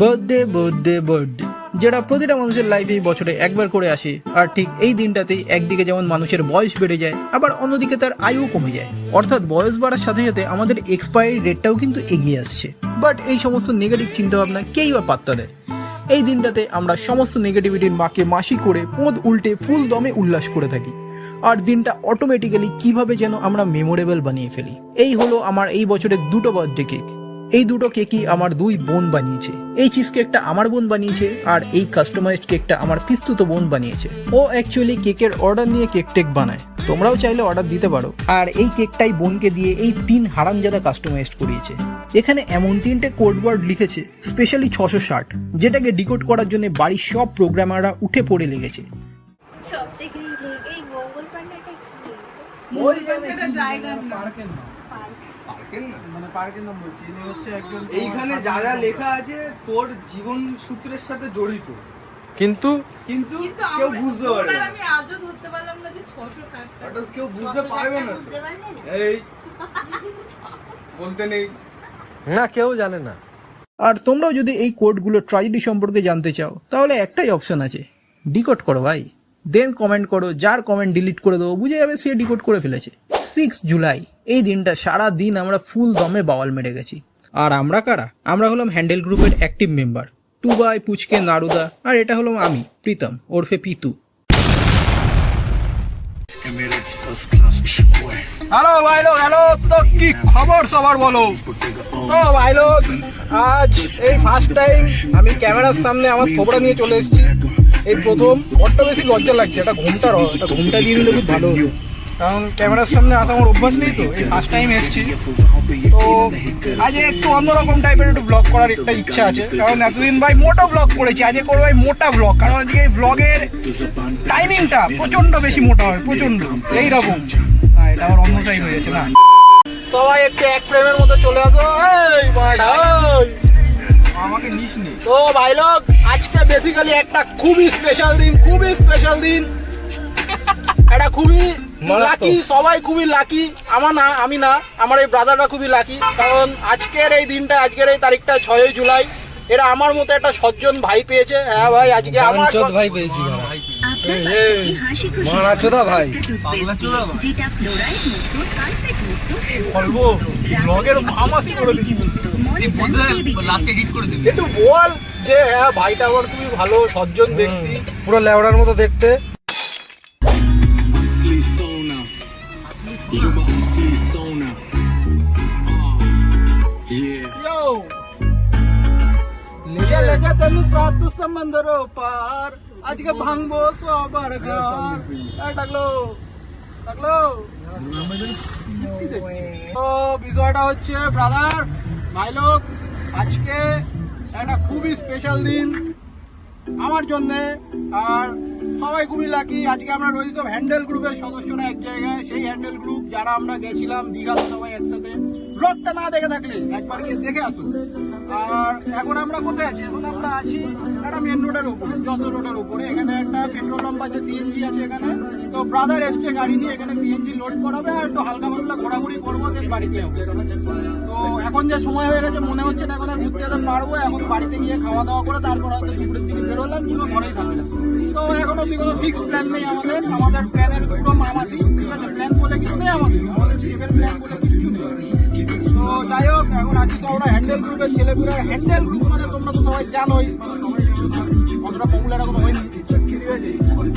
Birthday birthday birthday যেটা প্রতিটা মানুষের লাইফে বছরে একবার করে আসে। আর ঠিক এই দিনটাতেই একদিকে যেমন মানুষের বয়স বেড়ে যায়, আবার অন্যদিকে তার আয়ু কমে যায়। অর্থাৎ বয়স বাড়ার সাথে সাথে আমাদের এক্সপায়ারি ডেটটাও কিন্তু এগিয়ে আসছে। বাট এই সমস্ত নেগেটিভ চিন্তাভাবনা কেই বা পাত্তা দেয়? এই দিনটাতে আমরা সমস্ত নেগেটিভিটির মাকে মাসি করে পোঁদ উল্টে ফুল দমে উল্লাস করে থাকি। আর দিনটা অটোমেটিক্যালি কীভাবে যেন আমরা মেমোরেবল বানিয়ে ফেলি। এই হলো আমার এই বছরের দুটো বার্থডে কেক এই দুটো কেকই আমার দুই বোন বানিয়েছে। এই চিজ কেকটা আমার বোন বানিয়েছে আর এই কাস্টমাইজড কেকটা আমার পিস্তুত বোন বানিয়েছে। ও অ্যাকচুয়ালি কেকের অর্ডার নিয়ে কেক টেক বানায়। তোমরাও চাইলে অর্ডার দিতে পারো। আর এই কেকটাই বোনকে দিয়ে এই তিন হারামজাদা কাস্টমাইজড করিয়েছে। এখানে এমন তিনটে কোড ওয়ার্ড লিখেছে স্পেশালি ছশো ষাট যেটাকে ডিকোড করার জন্য বাড়ির সব প্রোগ্রামাররা উঠে পড়ে লেগেছে। সব থেকে এই মঙ্গল পান্ডাটা কি? এটা মানে পার্কের নাম বলছি হচ্ছে একজন এইখানে যা যা লেখা আছে তোর জীবন সূত্রের সাথে জড়িত। কিন্তু কিন্তু কেউ বুঝতে পারবে আর না। আমি আজও ধরতে পারলাম না যে ছশো ষাটটা কেউ বুঝতে পারবে না। এই বলতে নেই। না কেউ জানে না। আর তোমরাও যদি এই কোডগুলো ট্র্যাজেডি সম্পর্কে জানতে চাও তাহলে একটাই অপশন আছে। ডিকোড করো ভাই। দেন কমেন্ট করো যার কমেন্ট ডিলিট করে দেবো বুঝে যাবে সে ডিকোড করে ফেলেছে। সিক্স জুলাই এই দিনটা সারা দিন আমরা ফুল দমে বাওয়াল মেরে গেছি। আর আমরা কারা? আমরা হলাম হ্যান্ডেল গ্রুপের অ্যাক্টিভ মেম্বার টুবাই, পুচকে, নারুদা, আর এটা হলাম আমি, প্রীতম, ওরফে পিতু। হ্যালো ভাই লোক হ্যালো তো কি খবর সবার বলো? তো ভাই লোক, আজ এই ফার্স্ট টাইম আমি ক্যামেরার সামনে আমার থোবড়া নিয়ে চলে এসেছি। এই প্রথম, বড্ড বেশি লজ্জা লাগছে, এটা ঘুমটা রহ ঘুমটা দিয়ে নিলে খুব ভালো হতো। কারণ ক্যামেরার সামনে আসা আমার অভ্যাস নেই তো, এই ফার্স্ট টাইম এসেছি। তো আজ একটু অন্যরকম টাইপের একটু ব্লগ করার একটা ইচ্ছা আছে। কারণ এতদিন ভাই মোটা ব্লগ করেছি, আজকে করব ভাই মোটা ব্লগ কারণ আজকে এই ব্লগের টাইমিংটা প্রচণ্ড বেশি মোটা হয় প্রচণ্ড এইরকম। হ্যাঁ এটা আবার অন্য সাইড হয়ে না? সবাই একটু এক ফ্রেমের মতো চলে আসো। আমাকে নিস নি। তো ভাই লোক, আজকে বেসিক্যালি একটা খুবই স্পেশাল দিন, খুবই স্পেশাল দিন। এটা খুবই লাকি সবাই খুবই লাকি আমার না আমি না আমার এই ব্রাদাররা খুবই লাকি কারণ আজকের এই দিনটা আজকের এই তারিখটা ছয়ই জুলাই এরা আমার মতো একটা সজ্জন ভাই পেয়েছে। হ্যাঁ ভাই আজকে আমার ভাই পেয়েছি ভাই। বলব ব্লগের মামাসি করে একটু বল যে হ্যাঁ ভাইটা আমার খুবই ভালো সজ্জন ব্যক্তি। পুরো লেওড়ার মতো দেখতে। Yo! লিয়া লেগে তেনু সাত সমুদ্র পার আজকে ভাঙবো সবার ঘর এই ডাকলো ডাকলো তো বিষয়টা হচ্ছে ব্রাদার ভাই লোক আজকে একটা খুবই স্পেশাল দিন আমার জন্য আর সবাই খুবই লাকি আজকে আমরা রয়েছি সব হ্যান্ডেল গ্রুপের সদস্যরা এক জায়গায়। সেই হ্যান্ডেল গ্রুপ যারা আমরা গেছিলাম দীঘাতে সবাই একসাথে। ব্লগটা না দেখে থাকলে একবার গিয়ে দেখে আসুন। আর এখন আমরা কোথায় আছি? এখন আমরা আছি একটা মেন রোডের উপরে, যশোর রোডের উপরে। এখানে একটা পেট্রোল পাম্প আছে সিএনজি আছে এখানে। তো ব্রাদার এসছে গাড়ি নিয়ে, এখানে সিএনজি লোড করাবে আর একটু হালকা পাতলা ঘোরাঘুরি করব দেন বাড়িতে তো এখন যে সময় হয়ে গেছে, মনে হচ্ছে না এখন আর ঘুরতে যেতে পারব। এখন বাড়িতে গিয়ে খাওয়া দাওয়া করে তারপর হয়তো দুপুরের দিকে বেরোলাম, কিংবা ঘরেই থাকলাম তো এখন অব্দি কোনো ফিক্স প্ল্যান নেই আমাদের। আমাদের প্ল্যানের পুরো মামাতি ঠিক আছে? প্ল্যান বলে কিছু নেই আমাদের। আমাদের স্লিপের প্ল্যান বলে কিছু নেই। যাই হোক এখন আছি তো আমরা হ্যান্ডেল গ্রুপের ছেলেপুরা হ্যান্ডেল গ্রুপ মানে তোমরা তো সবাই জানোই। অতটা পপুলার এখন হয়নি।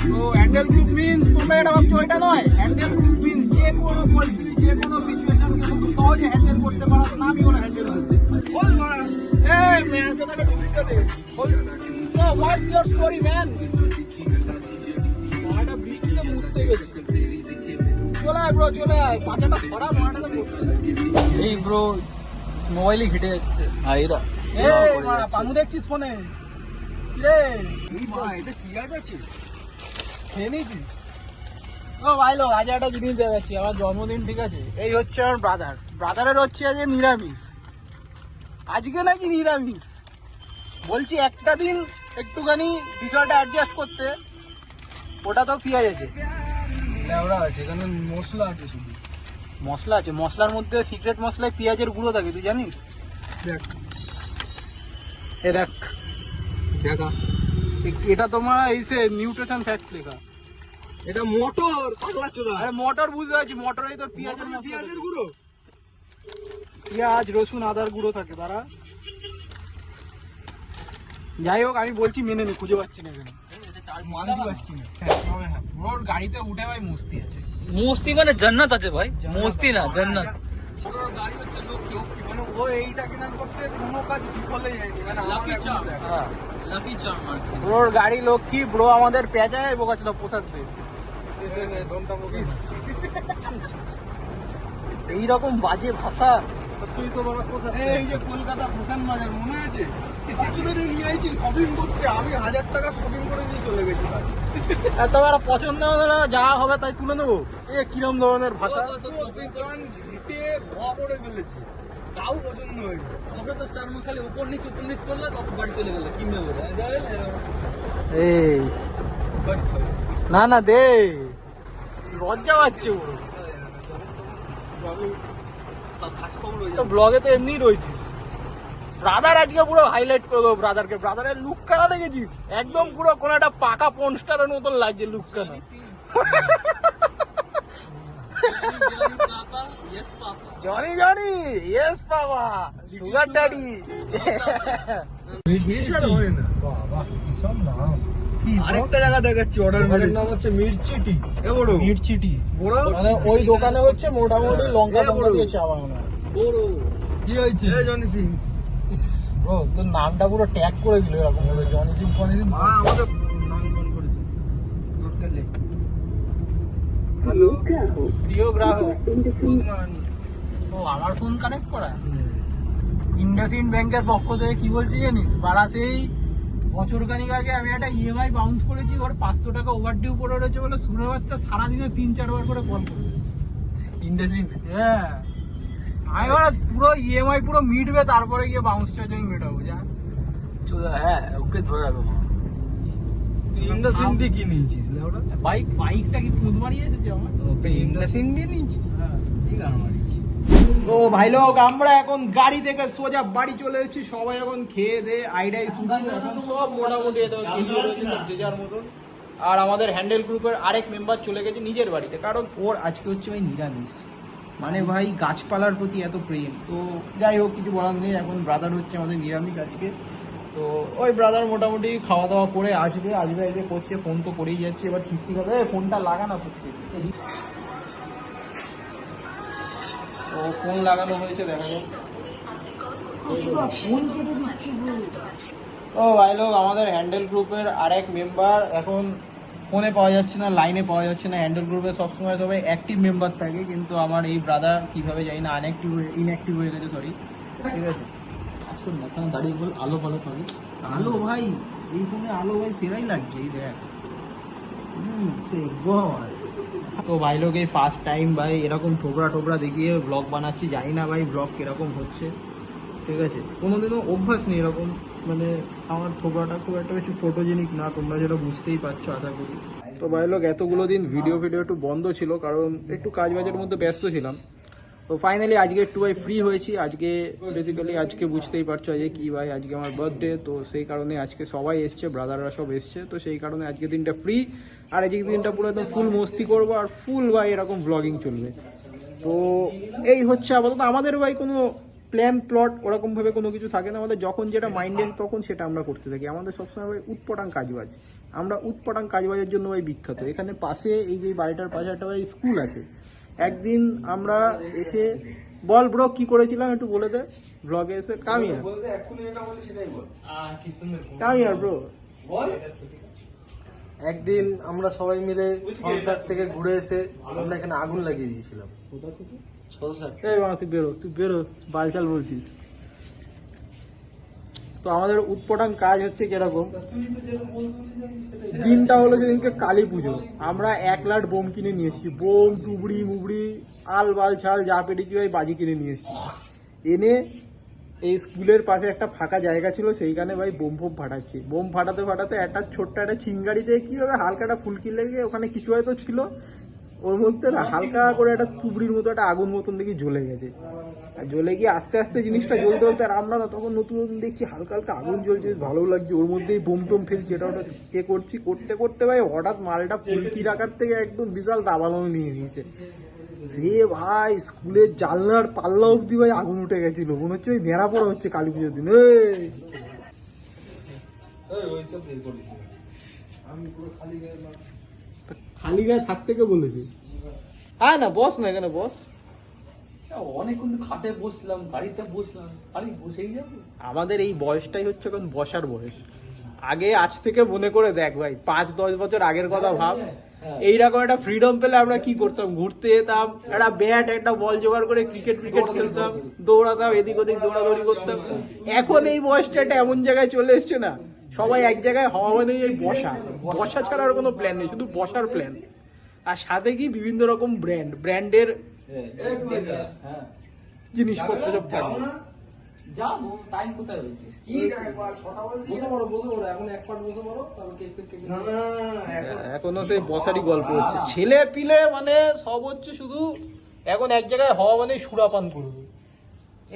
তো হ্যান্ডেল গ্রুপ মিন্স তোমরা এটা ভাবছ এটা নয়। হ্যান্ডেল গ্রুপ মিন্স যে কোনো পরিস্থিতি যে কোনো সিচুয়েশনকে খুব সহজে হ্যান্ডেল করতে পারো তো নামই হলো হ্যান্ডেল বল মারা এই ম্যান তোকে ঢুকতে দে বল তো হোয়াটস ইওর স্টোরি ম্যান বৃষ্টিতে মুড়তে গেছে চলে আয় ব্রো চলে আয়। পাচাটা ছড়া মাটাতে এই ব্রো মোবাইলে ঘেটে যাচ্ছে। আইরা এই মারা পামু দেখছিস ফোনে রে? এই ভাই এটা কি গাছ আছে? খেয়ে নিয়েছিস? ও ভাই আজ একটা জিনিস দেখাচ্ছি আমার জন্মদিন ঠিক আছে? এই হচ্ছে আমার ব্রাদার ব্রাদারের হচ্ছে আজ নিরামিষ। আজকে নাকি নিরামিষ? বলছি একটা দিন একটুখানি বিষয়টা অ্যাডজাস্ট করতে ওটা তো পেঁয়াজ আছে লেওড়া আছে এখানে মশলা আছে শুধু। মশলা আছে মশলার মধ্যে সিক্রেট মশলায় পেঁয়াজের গুঁড়ো থাকে তুই জানিস? দেখ। এ দেখ। দেখা। এটা তোমার এই সে নিউট্রিশন ফ্যাক্ট লেখা। এটা মোটর পাগলা চোদা আরে মোটর বুঝতে পারছি মোটরেই তো পেঁয়াজের মোটরে মশলা পেঁয়াজের গুঁড়ো? পেঁয়াজ রসুন আদার গুঁড়ো থাকে তারা যাই হোক আমি বলছি মেনে নে খুঁজে পাচ্ছি না এখানে। মানতে পারছি হ্যাঁ, হ্যাঁ, ওর গাড়িতে উঠে ভাই মস্তি আছে। মস্তি মানে জান্নাত আছে ভাই। মস্তি না জান্নাত। ওর গাড়ি হচ্ছে লক্ষ্মী মানে ও এইটা কেনার করতে কোনো কাজ বিফলে যায়নি মানে লাকি ওর গাড়ি লক্ষ্মী ব্রো আমাদের পেঁচায় প্রসাদ দে এইরকম বাজে ভাষা। এই যে কলকাতা ফ্যাশন বাজার মনে আছে? পাঁচুদের নিয়ে আইছি শপিং করতে? আমি হাজার টাকা শপিং করে নিয়ে চলে গেছি ভাই এত পছন্দ যা হবে তাই তুলে নেব। এ কিরম ধরনের ভাষা? শপিং কান ঘিটে ঘ করে ফেলেছি। তাও পছন্দ হয়নি। আমাকে তো স্টার খালি উপর নিচ উপর নিচ করলে তখন বাড়ি চলে গেলে। কিনবে বলে এই। না না দে। লজ্জা পাচ্ছে ব্লগে তো এমনি রয়েছিস। ব্রাদার আজকে পুরো হাইলাইট করে দেবো ব্রাদারকে ব্রাদারের লুক কানা দেখেছিস? একদম পুরো কোন একটা পাকা পনস্টারের মতন লাগছে লুক কানা জনি জনি ইয়েস বাবা সুগার ড্যাডি আরেকটা জায়গা দেখাচ্ছি অর্ডার নাম হচ্ছে মির্চিটি এ বড়। মির্চিটি বড়? মানে ওই দোকানে হচ্ছে মোটামুটি লঙ্কা দিয়ে বড়। কি হয়েছে? এ জনি সিংস। ইস ব্রো তোর নামটা পুরো ট্যাগ করে দিল এরকম ভাবে জনি সিং ফনি সিং মা আমাদের নাম ফোন করেছে। দরকার নেই। হ্যালো। প্রিয় গ্রাহক ও আমার ফোন কানেক্ট করা? ইন্ডাসইন্ড ব্যাংকের পক্ষ থেকে কি বলছি জানিস? বাড়া সেই বছর খানিক আগে আমি একটা ইএমআই বাউন্স করেছি ওর পাঁচশো টাকা ওভার ডিউ পড়ে রয়েছে বলে শুনে বাচ্চা সারাদিনে তিন চারবার করে কল করবে ইন্ডাস্ট্রি হ্যাঁ। আমি বলা পুরো ইএমআই পুরো মিটবে তারপরে গিয়ে বাউন্স চার্জ আমি মেটাবো যা। হ্যাঁ ওকে ধরে রাখো। ইন্ডাসিন দিয়ে কি নিয়েছিস না ওটা বাইক বাইকটা কি পুঁত মারিয়ে এসেছে আমার? ইন্ডাসিন দিয়ে নিয়েছিস? হ্যাঁ। এই গান মারিছি তো ভাই লোক আমরা এখন গাড়ি থেকে সোজা বাড়ি চলে এসেছি। সবাই এখন খেয়ে দে আইডাই সব মোটামুটি যে যার মতন। আর আমাদের হ্যান্ডেল গ্রুপের আরেক মেম্বার চলে গেছে নিজের বাড়িতে কারণ ওর আজকে হচ্ছে ভাই নিরামিষ। মানে ভাই গাছপালার প্রতি এত প্রেম। তো যাই হোক কিছু বলার নেই এখন ব্রাদার হচ্ছে আমাদের নিরামিষ আজকে। তো ওই ব্রাদার মোটামুটি খাওয়া দাওয়া করে আসবে আসবে আসবে করছে ফোন তো করেই যাচ্ছে। এবার খিস্তি এ, ফোনটা লাগানো করছে তো ফোন লাগানো হয়েছে, দেখো। ও ভাই লোক, আমাদের হ্যান্ডেল গ্রুপের আরেক মেম্বার এখন ফোনে পাওয়া যাচ্ছে না লাইনে পাওয়া যাচ্ছে না, হ্যান্ডেল গ্রুপে সবসময় সবাই অ্যাক্টিভ মেম্বার থাকে, কিন্তু আমার এই ব্রাদার কীভাবে জানি না আনঅ্যাক্টিভ ইনঅ্যাক্টিভ হয়ে গেছে সরি ঠিক আছে। কাজ করি না দাঁড়িয়ে বল, আলো ভালো পাবে। আলো ভাই, এই ফোনে আলো ভাই, সেরাই লাগছে, এই দেখ। হুম সে বল। তো ভাই, লোক এই ফার্স্ট টাইম ভাই, এরকম ঠোকরা ঠোকরা দেখিয়ে ব্লগ বানাচ্ছি, জানি না ভাই ব্লগ কীরকম হচ্ছে। ঠিক আছে? কোনোদিনও অভ্যাস নেই এরকম মানে আমার ঠোকরাটা খুব একটা বেশি ফটোজেনিক না, তোমরা যেটা বুঝতেই পারছ, আশা করি। তো ভাই, লোক, এতগুলো দিন ভিডিও ভিডিও একটু বন্ধ ছিল, কারণ একটু কাজবাজের মধ্যে ব্যস্ত ছিলাম। তো ফাইনালি আজকে একটু ভাই ফ্রি হয়েছি। আজকে বেসিক্যালি আজকে বুঝতেই পারছ যে কি ভাই, আজকে আমার বার্থডে তো সেই কারণে আজকে সবাই এসছে ব্রাদাররা সব এসছে, তো সেই কারণে আজকে দিনটা ফ্রি আর আজকে দিনটা পুরো একদম ফুল মস্তি করব, আর ফুল ভাই এরকম ব্লগিং চলবে। তো এই হচ্ছে আপাতত। আমাদের ভাই কোনো প্ল্যান প্লট ওরকমভাবে কোনো কিছু থাকে না। আমাদের যখন যেটা মাইন্ডে তখন সেটা আমরা করতে থাকি। আমাদের সবসময় ভাই উৎপটাং কাজবাজ। আমরা উৎপটাং কাজবাজের জন্য ভাই বিখ্যাত। এখানে পাশে এই যে বাড়িটার পাশে একটা ভাই স্কুল আছে। একদিন আমরা এসে বল ব্রো কি করেছিলাম একটু বলে দে। ব্লগে এসে কামিয়া কামিয়া ব্রো একদিন আমরা সবাই মিলে কনসার্ট থেকে ঘুরে এসে আমরা এখানে আগুন লাগিয়ে দিয়েছিলাম। বেরো তুই বেরো বালচাল বলছিস। তো আমাদের উৎপটাং কাজ হচ্ছে কীরকম? দিনটা হলো সেদিনকে কালী পুজো। আমরা এক লাট বোম কিনে নিয়ে এসেছি। বোম, টুবড়ি, মুবড়ি, আল বাল ছাল, যা পেরেছি ভাই বাজি কিনে নিয়ে এসেছি। এনে এই স্কুলের পাশে একটা ফাঁকা জায়গা ছিল, সেইখানে ভাই বোম ফোম ফাটাচ্ছি। বোম ফাটাতে ফাটাতে একটা ছোট্ট একটা চিঙ্গাড়িতে কি হবে, হালকা একটা ফুলকি লেগে ওখানে কিছু হয়তো ছিল। ওর মধ্যে না হালকা করে একটা তুবড়ির মতো একটা আগুন মতন দেখি জ্বলে গেছে। আর জ্বলে গিয়ে আস্তে আস্তে জিনিসটা জ্বলতে জ্বলতে আর আমরা না তখন নতুন নতুন দেখছি হালকা হালকা আগুন জ্বলছে ভালো লাগছে। ওর মধ্যেই বোম টোম ফেলছি, এটা ওটা এ করছি, করতে করতে ভাই হঠাৎ মালটা ফুলকির আকার থেকে একদম বিশাল দাবানো নিয়ে নিয়েছে। সে ভাই, স্কুলের জানলার পাল্লা অব্দি ভাই আগুন উঠে গেছিল। মনে হচ্ছে ওই নেড়া পড়া হচ্ছে কালী পুজোর দিন। এই! তা খালি গায়ে থাকতে কে বলেছে? হ্যাঁ না বস না এখানে বস। অনেকক্ষণ খাটে বসলাম গাড়িতে বসলাম খালি বসেই যাব। আমাদের এই বয়সটাই হচ্ছে এখন বসার বয়স। আগে আজ থেকে মনে করে দেখ ভাই পাঁচ দশ বছর আগের কথা ভাব। এইরকম একটা ফ্রিডম পেলে আমরা কি করতাম? ঘুরতে যেতাম একটা ব্যাট একটা বল জোগাড় করে ক্রিকেট ক্রিকেট খেলতাম দৌড়াতাম এদিক ওদিক দৌড়াদৌড়ি করতাম। এখন এই বয়সটা একটা এমন জায়গায় চলে এসছে না সবাই এক জায়গায় হওয়া মানে এই বসা। বসা ছাড়া আর কোনো প্ল্যান নেই শুধু বসার প্ল্যান আর সাথে কি বিভিন্ন রকম ব্র্যান্ড ব্র্যান্ডের হ্যাঁ জিনিসপত্র সব থাকবে যাব টাইম কোথায় হয়েছে? বসে পড়ো বসে পড়ো এখন এক পাট বসে পড়ো তারপর কেক ফেক কেটে এখনও সেই বসারই গল্প হচ্ছে। ছেলে পিলে মানে সব হচ্ছে শুধু এখন এক জায়গায় হওয়া মানে সুরাপান করবে।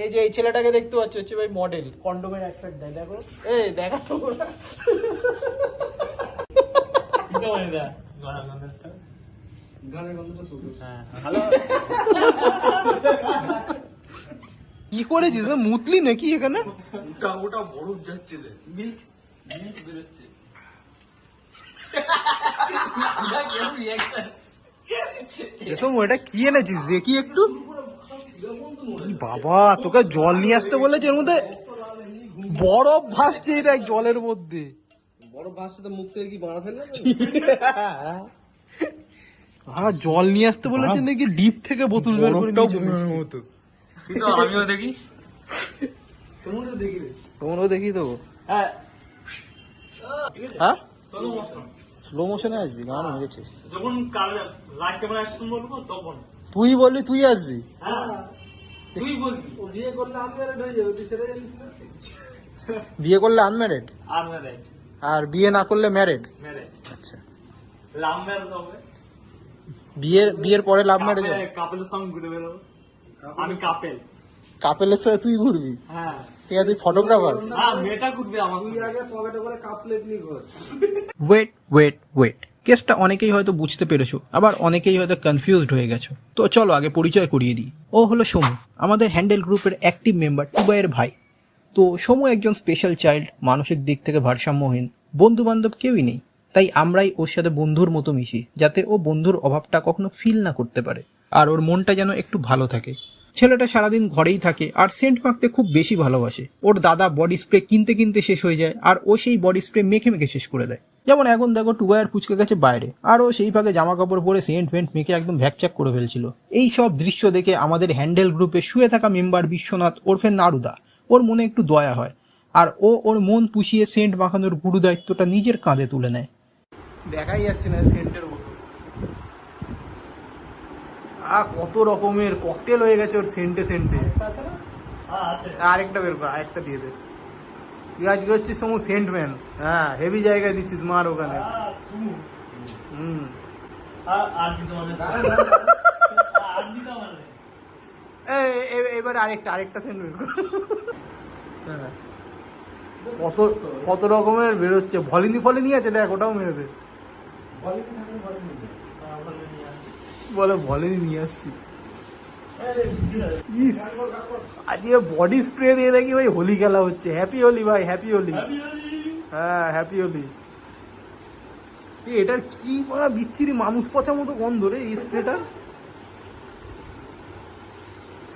এই যে এই ছেলেটাকে দেখতে পাচ্ছ হচ্ছে ভাই মডেল কন্ডোমের এক সাইড দেয় দেখো। এই দেখা তো গন্ধটা শুরু কি করেছিস? মুতলি নাকি এখানে? ওটা ওটা বরফ যাচ্ছে রে। মিল্ক মিল্ক বেরোচ্ছে। এসব এটা কি এনেছিস? যে কি একটু। কি বাবা তোকে জল নিয়ে আসতে বলেছে এর মধ্যে বরফ ভাসছে এই দেখ জলের মধ্যে। বরফ ভাসছে তো মুখ থেকে কি বাড়া ফেললে আমার জল নিয়ে আসতে বলেছে নাকি ডিপ থেকে বোতল বের করে নিয়ে চলে কিন্তু আমিও দেখি। সমুদ্রে দেখি তোমরাও দেখিয়ে দেবো হ্যাঁ। হ্যাঁ? সোলো মোশন স্লো মোশনে আসবি গান যখন ক্যামেরা অ্যাকশন বলব তখন। তুই বললি তুই আসবি। হ্যাঁ তুই বলবি। ও বিয়ে করলে আনম্যারেড হয়ে যাবে তুই সেটা জানিস না? বিয়ে করলে আনম্যারিড আর আর বিয়ে না করলে ম্যারিড ম্যারেড আচ্ছা। লাভ ম্যারেজ হবে। বিয়ের বিয়ের পরে লাভ ম্যারেজ কাপেলের সঙ্গে ঘুরে বেরোবো। আমি কাপেল কাপেলের সাথে তুই ঘুরবি? হ্যাঁ। ঠিক আছে তুই ফটোগ্রাফার হ্যাঁ মেয়েটা ঘুরবে আমার তুই আগে পকেটে করে কাপ নিয়ে ঘর। ওয়েট ওয়েট ওয়েট কেসটা অনেকেই হয়তো বুঝতে পেরেছ, আবার অনেকেই হয়তো কনফিউজড হয়ে গেছো। তো চলো আগে পরিচয় করিয়ে দিই। ও হলো সোমু, আমাদের হ্যান্ডেল গ্রুপের অ্যাক্টিভ মেম্বার টুবাইয়ের ভাই। তো সোমু একজন স্পেশাল চাইল্ড মানসিক দিক থেকে ভারসাম্যহীন বন্ধু বান্ধব কেউই নেই। তাই আমরাই ওর সাথে বন্ধুর মতো মিশি, যাতে ও বন্ধুর অভাবটা কখনো ফিল না করতে পারে, আর ওর মনটা যেন একটু ভালো থাকে। ছেলেটা সারাদিন ঘরেই থাকে, আর সেন্ট মাখতে খুব বেশি ভালোবাসে। ওর দাদা বডি স্প্রে কিনতে কিনতে শেষ হয়ে যায়, আর ও সেই বডি স্প্রে মেখে মেখে শেষ করে দেয়। যেমন এখন দেখো টুবাইয়ের পুচকে গেছে বাইরে। আর ও সেই ভাগে জামা কাপড় পরে সেন্ট ফেন্ট মেখে একদম ভ্যাকচ্যাক করে ফেলছিল। এই সব দৃশ্য দেখে আমাদের হ্যান্ডেল গ্রুপে শুয়ে থাকা মেম্বার বিশ্বনাথ ওরফে নারুদা। ওর মনে একটু দয়া হয়। আর ও ওর মন পুষিয়ে সেন্ট মাখানোর গুরু দায়িত্বটা নিজের কাঁধে তুলে নেয়। দেখাই যাচ্ছে না সেন্টের মতো। আ কত রকমের ককটেল হয়ে গেছে ওর সেন্টে সেন্টে। আরেকটা বের কর আরেকটা দিয়ে দে। তুই আজকে হচ্ছিস সমু সেন্ট ম্যান। হ্যাঁ হেভি জায়গায় দিচ্ছিস মার ওখানে। হুম। এবার আরেকটা আরেকটা সেন্ট বের হ্যাঁ। কত কত রকমের বেরোচ্ছে। ভলিনি ফলিনি আছে দেখ ওটাও মেরে দে বলে ভলিনি নিয়ে আসছি। আজকে বডি স্প্রে দিয়ে দেখি ভাই হোলি খেলা হচ্ছে। হ্যাপি হোলি ভাই হ্যাপি হোলি হ্যাঁ হ্যাপি হোলি এটার কি বলা বিচ্ছিরি মানুষ পচা মতো গন্ধ রে এই স্প্রেটার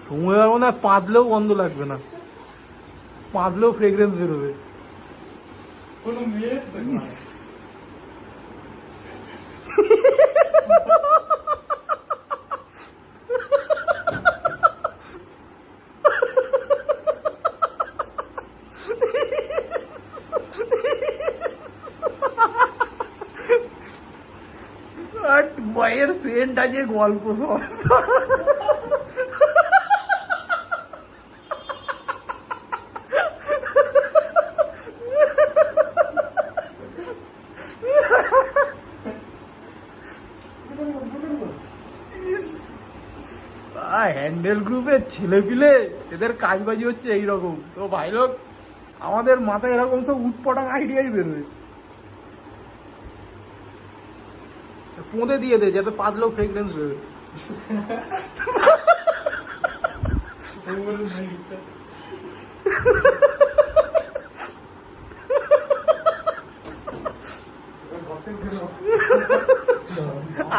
সময় মনে হয় পাঁদলেও গন্ধ লাগবে না। পাঁদলেও ফ্রেগরেন্স বেরোবে। কোনো মেয়ে ইস। আর সেন্ট আছে গল্প হ্যান্ডেল গ্রুপের ছেলে পিলে এদের কাজবাজি হচ্ছে এইরকম। তো ভাই লোক, আমাদের মাথায় এরকম সব উৎপটাং আইডিয়াই বেরোয়। পোঁদে দিয়ে দে যাতে পাতলেও ফ্রেগরেন্স বেরোয়।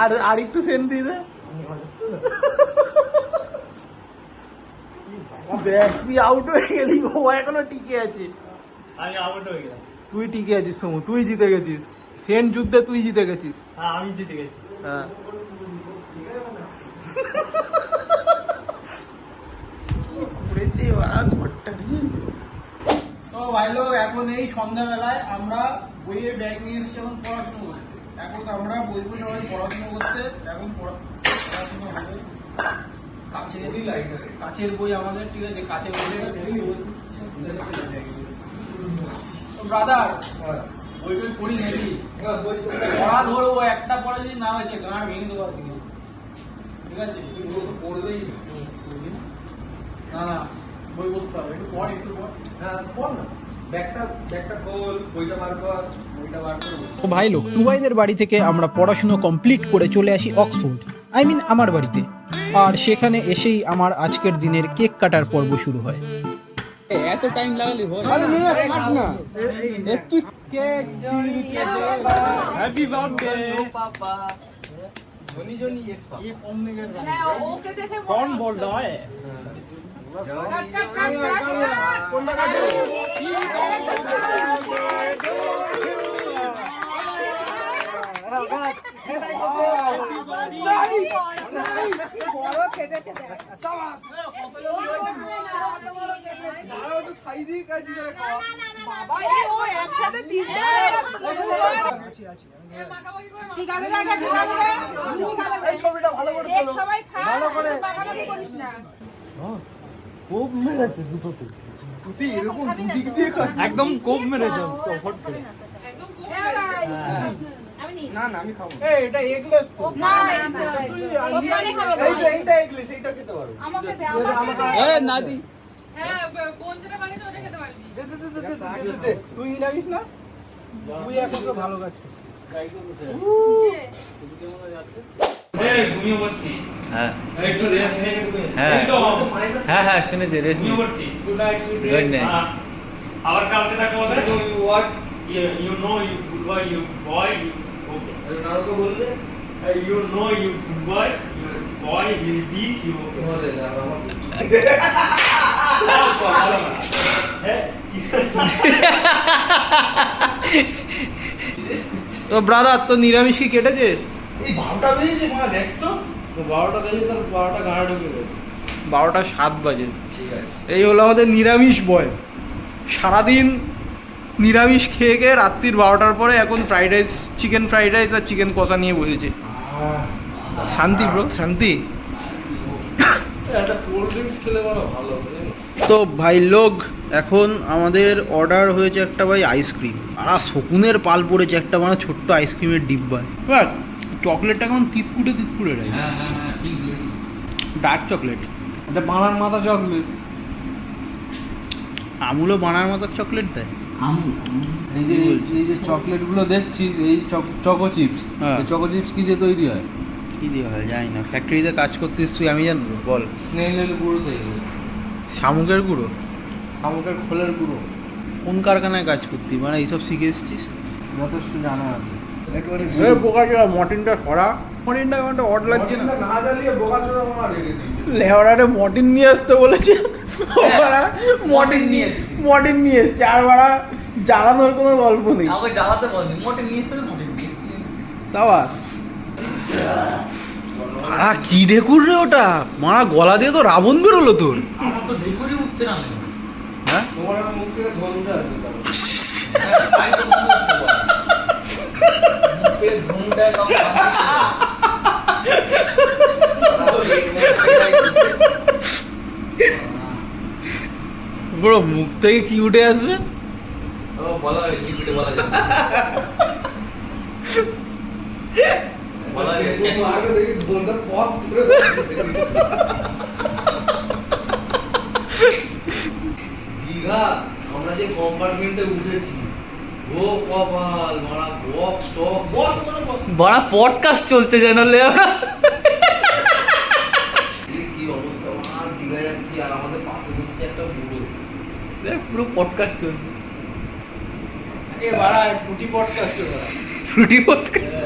আর আর একটু সেন্ট দিয়ে দে। দেখ তুই আউট হয়ে গেলি ও এখনও টিকে আছে। আমি আউট হয়ে গেলাম। তুই টিকে আছিস সমু তুই জিতে গেছিস। সেন্ট যুদ্ধে তুই জিতে গেছিস। হ্যাঁ আমি জিতে গেছি। হ্যাঁ। তো ভাই লোক এখন এই সন্ধ্যাবেলায় আমরা বইয়ের ব্যাগ নিয়ে এসেছি এখন পড়াশোনা করতে। এখন আমরা বই বই সবাই পড়াশোনা করতে এখন পড়া- পড়াশোনা হবে। কাছের কাছের বই আমাদের ঠিক আছে কাছের বই। ব্রাদার বই বই পড়ি। নাকি পড়া ধরবো একটা পড়া যদি না হয়েছে গাঁড় ভেঙে দেবো আর ঠিক আছে? তুই তো পড়বেই। না না? না না বই পড়তে হবে। একটু পড় একটু পড়। হ্যাঁ পড় না। ব্যাগটা ব্যাগটা খোল বইটা বার কর বইটা বার করব তো ভাই লোক টুবাইদের বাড়ি থেকে আমরা পড়াশুনো কমপ্লিট করে চলে আসি অক্সফোর্ড। আই মিন আমার বাড়িতে। আর সেখানে এসেই আমার আজকের দিনের কেক কাটার পর্ব শুরু হয়। এত টাইম লাগালি হয় হ্যাপি বার্থডে হ্যাঁ ওকে দেখে कौन बोल रहा है কাট কাট কাট কাট বড় খেটেছে দেখ বাবা এই ও একসাথে তিনটে আছে এই ছবিটা ভালো করে তোলো। করিস না। একদম কোপ মেরেছে ফট করে। হ্যাঁ না না আমি খাব এই এটা এগলেস না এইটা এইটা এগলিস এইটা খেতে পারো। আমাকে দে আমাকে এ নাদি। হ্যাঁ কোন যেটা বানিয়ে ওটা খেতে পারবি। দে দে দে দে দে দে দে তুই নিরামিস না? তুই ভালো হ্যাঁ। হ্যাঁ। হ্যাঁ হ্যাঁ শুনেছি গুড নাইট. আবার কালকে দেখা হবে? You what you know you good boy you boy you okay বললে? You know you good boy you boy you okay বলে না তো ব্রাদার তো নিরামিষ কি কেটেছে? এই বারোটা বেজেছে মা দেখ তো। বারোটা বেজে তোর বারোটা গাড়া ঢুকে গেছে। বারোটা সাত বাজে। ঠিক আছে। এই হলো আমাদের নিরামিষ বয় সারাদিন নিরামিষ খেয়ে খেয়ে রাত্রির বারোটার পরে এখন fried rice chicken fried rice আর চিকেন কষা নিয়ে বসেছে। শান্তি ব্রো শান্তি? একটা কোল্ড ড্রিঙ্কস খেলে বড় ভালো তো ভাই লোক এখন আমাদের অর্ডার হয়েছে একটা ভাই আইসক্রিম আর শকুনের পাল পড়েছে একটা মানে ছোট্ট আইসক্রিমের ডিব্বা এবার চকলেটটা এখন তিতকুটে তিতকুটে ডার্ক চকলেট এটা বানার মাথা চকলেট আমুলও বানার মতো চকলেট দেয়? এই যে এই যে চকলেটগুলো দেখছিস এই চকো চিপস হ্যাঁ। চকো চিপস কি দিয়ে তৈরি হয়? কি দিয়ে হয় জানি না। ফ্যাক্টরিতে কাজ করতিস তুই আমি জানব বল। স্নেলের গুঁড়ো থেকে শামুকের গুঁড়ো? শামুকের খোলের গুঁড়ো। কোন কারখানায় কাজ করতি? মানে এইসব শিখে এসছিস? যথেষ্ট জানা আছে। একবারে এ বোকা চোদা মটনটা খরা? মটনটা কেমনটা অড লাগছে না। জ্বালিয়ে বোকা লেহরারে মটন নিয়ে আসতে বলেছে। ওরা মটন নিয়ে এসছে। মটন নিয়ে এসছে। আর ওরা জ্বালানোর কোনো গল্প নেই। আমাকে জ্বালাতে বলেনি। নিয়ে সাবাস। মারা কি ঢেকুর রে ওটা? মারা গলা দিয়ে তো রাবণ বেরোলো তোর। আমার তো ঢেকুরি উঠছে না হ্যাঁ? তোমার মুখ থেকে ধনুটা আছে বড় মুখ কি উঠে আসবে? বলা বলা যায়। দীঘা বড়া পডকাস্ট চলছে যেন কি অবস্থা দীঘা যাচ্ছি আর আমাদের পাশে একটা বুড়ো পুরো পডকাস্ট চলছে। এ বাড়া পডকাস্ট বাড়া পডকাস্ট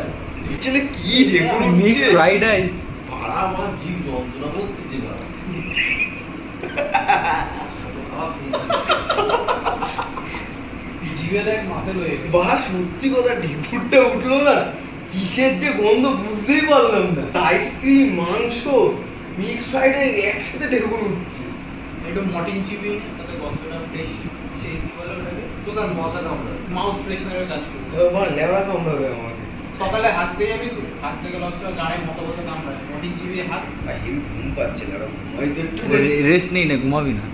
ছেলে কি রে? মিক্স ফ্রাইড রাইস ভাড়া আমার জীব যন্ত্রণা করতেছে ভাড়া জিভে দেখ মাথা লয়ে বা সত্যি কথা ঢিকুরটা উঠল না। কিসের যে গন্ধ বুঝতেই পারলাম না। আইসক্রিম মাংস মিক্স ফ্রাইড রাইস একসাথে ঢেকুর উঠছে। একটু মটন চিবিয়ে তাতে গন্ধটা ফ্রেশ সেই কি বলে ওটাকে? দোকান মশা কামড়া মাউথ ফ্রেশনারের কাজ করবে। আমার লেওয়া কামড়াবে আমাকে সকালে হাত দিয়ে যাবি তো হাত থেকে লক্ষ্য গায়ে মতো মতো কামড়ায় চিবিয়ে হাত। ঘুম পাচ্ছে না ঘুমাইতে একটু রেস্ট নেই না ঘুমাবি না।